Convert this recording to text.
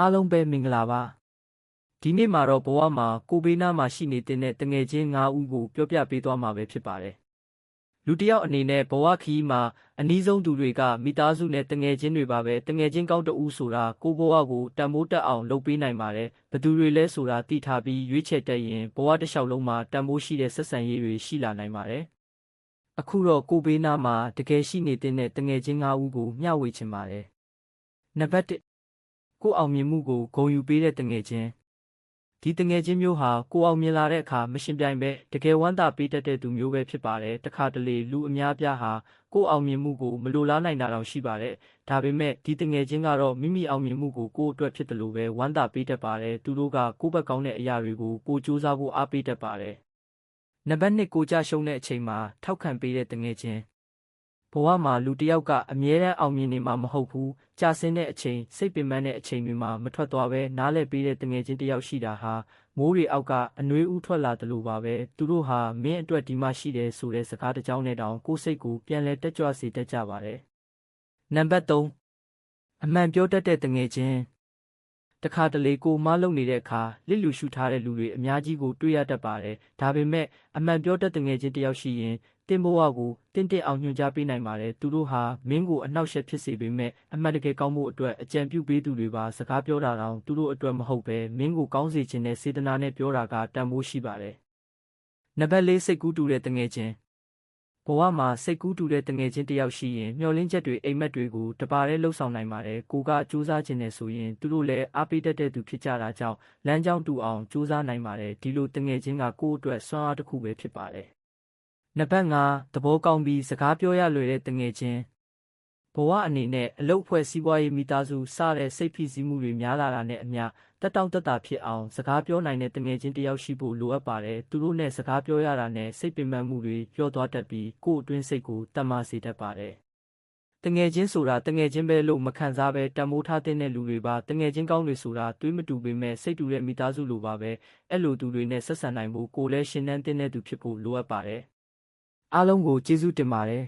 အားလုံးပဲမင်္ဂလာပါဒီနေ့မှာတော့ဘဝမှာကိုဘေးနားမှာရှိနေတဲ့တငယ်ချင်း၅ဦးကိုပြောပြပေးသွားမှာပဲဖြစ်ပါတယ်လူတစ်ယောက်အနေနဲ့ဘဝခီးမှာအနည်းဆုံးသူတွေကမိသားစုနဲ့တငယ်ချင်းတွေပါပဲတငယ်ချင်းကောင်းတဦးဆိုတာကိုဘဝကိုတန်ဖိုးတက်အောင်လုပ်ပေးနိုင်ပါတယ်ဘယ်သူတွေလဲဆိုတာသိထားပြီးရွေးချယ်တတ်ရင်ဘဝတစ်လျှောက်လုံးမှာတန်ဖိုးရှိတဲ့ဆက်ဆံရေးတွေရှိလာနိုင်ပါတယ်အခုတော့ကိုဘေးနားမှာတကယ်ရှိနေတဲ့တငယ်ချင်း၅ဦးကိုမျှဝေချင်ပါတယ်နံပါတ်1 ကိုအောင်မြင်မှုကိုဂုဏ်ယူပေးတဲ့တငယ်ချင်းဒီတငယ်ချင်းမျိုးဟာကိုအောင်မြင်လာတဲ့အခါမရှင်ပြိုင်ပဲတကယ်ဝမ်းသာပေးတတ်တဲ့သူမျိုးပဲဖြစ်ပါတယ်တခါတလေလူအများပြားဟာကိုအောင်မြင်မှုကိုမလိုလားနိုင်တာတောင်ရှိပါတယ်ဒါပေမဲ့ဒီတငယ်ချင်းကတော့မိမိအောင်မြင်မှုကိုကိုယ့်အတွက်ဖြစ်တယ်လို့ပဲဝမ်းသာပေးတတ်ပါတယ်သူတို့ကကိုယ့်ဘက်ကောင်းတဲ့အရာတွေကိုကိုစူးစမ်းဖို့အားပေးတတ်ပါတယ်နံပါတ်1ကိုကြရှုံးတဲ့အချိန်မှာထောက်ခံပေးတဲ့တငယ်ချင်း ဘဝမှာလူတစ်ယောက်ကအမြဲတမ်းအောင်မြင်နေမှာမဟုတ်ဘူးကြာဆင်းတဲ့အချိန်စိတ်ပင်ပန်းတဲ့အချိန်တွေမှာမထွက်သွားပဲနားလည်ပေးတဲ့တငယ်ချင်းတစ်ယောက်ရှိတာဟာမိုးတွေအောက်ကအနှွေးဥထွက်လာတယ်လို့ပါပဲသူတို့ဟာမင်းအတွက်ဒီမှရှိတယ်ဆိုတဲ့စကားတစ်ကြောင်းနဲ့တောင်ကိုယ်စိတ်ကိုပြန်လဲတက်ကြွစေတတ်ကြပါတယ်နံပါတ်3အမှန်ပြောတတ်တဲ့တငယ်ချင်း တခါတလေကိုမလုံနေတဲ့အခါလစ်လူရှုထားတဲ့လူတွေအများကြီးကိုတွေ့ရတတ်ပါတယ်ဒါပေမဲ့အမှန်ပြောတတ်တဲ့ငယ်ချင်းတစ်ယောက်ရှိရင်တင်ဘဝကိုတင့်တင့်အောင်ညွှန်ကြားပေးနိုင်ပါတယ်သူတို့ဟာမင်းကိုအနှောက်အယှက်ဖြစ်စေပေမဲ့အမှန်တကယ်ကောင်းဖို့အတွက်အကြံပြုပေးသူတွေပါစကားပြောတာတောင်သူတို့အတွက်မဟုတ်ပဲမင်းကိုကောင်းစေခြင်းနဲ့စေတနာနဲ့ပြောတာကတန်ဖိုးရှိပါတယ်နံပါတ်၄စိတ်ကူးတူတဲ့တငယ်ချင်း ဘဝမှာစိတ်ကူးတူတဲ့တငယ်ချင်းတစ်ယောက်ရှိရင်မျှော်လင့်ချက်တွေအိမ်မက်တွေကိုတပါးလဲလှုပ်ဆောင်နိုင်ပါတယ်ကိုကစူးစမ်းခြင်းနဲ့ဆိုရင်သူတို့လည်းအားပေးတတ်တဲ့သူဖြစ်ကြတာကြောင့်လမ်းကြောင်းတူအောင်စူးစမ်းနိုင်ပါတယ်ဒီလိုတငယ်ချင်းကကိုယ့်အတွက်ဆွမ်းအားတစ်ခုပဲဖြစ်ပါတယ်နံပါတ်5သဘောကောင်းပြီးစကားပြောရလွယ်တဲ့တငယ်ချင်း ဘဝအနေနဲ့အလုတ်ဖွဲ့စီးပွားရေးမိသားစုစတဲ့စိတ်ဖိစီးမှုတွေများလာတာနဲ့အမျှတက်တောင့်တက်တာဖြစ်အောင်စကားပြောနိုင်တဲ့တငယ်ချင်းတစ်ယောက်ရှိဖို့လိုအပ်ပါတယ်သူတို့နဲ့စကားပြောရတာနဲ့စိတ်ပင်ပန်းမှုတွေပျော့သွားတတ်ပြီးကိုယ့်အတွင်းစိတ်ကိုတတ်မစေတတ်ပါတယ်တငယ်ချင်းဆိုတာတငယ်ချင်းပဲလို့မခံစားပဲတံမိုးထားတဲ့လူတွေပါတငယ်ချင်းကောင်းတွေဆိုတာတွေးမတူပေမဲ့စိတ်တူတဲ့မိသားစုလိုပါပဲအဲ့လိုသူတွေနဲ့ဆက်ဆံနိုင်ဖို့ကိုယ်လည်းရှင်နှန်းတဲ့သူဖြစ်ဖို့လိုအပ်ပါတယ်အားလုံးကိုကျေးဇူးတင်ပါတယ်